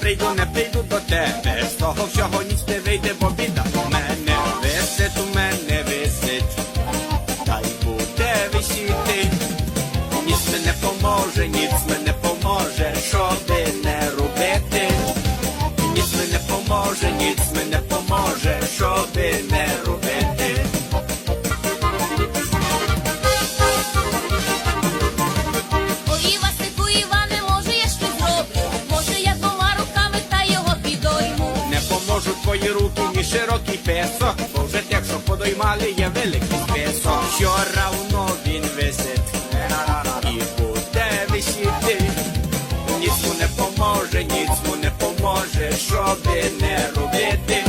прийду, не прийду до тебе. З того всього ніч не вийде, бо біда. У мене висить, у мене висить. Та й буде висіти. Ніч мене поможе, ніц мене поможе, що би не робити. Ніч мене не поможе, ніц мене поможе, що би широкий песок, бо вже те, що подоймали, є великий песок. Що равно він висить і буде висіти, ніцму не поможе, ніцму не поможе, що ви не робити.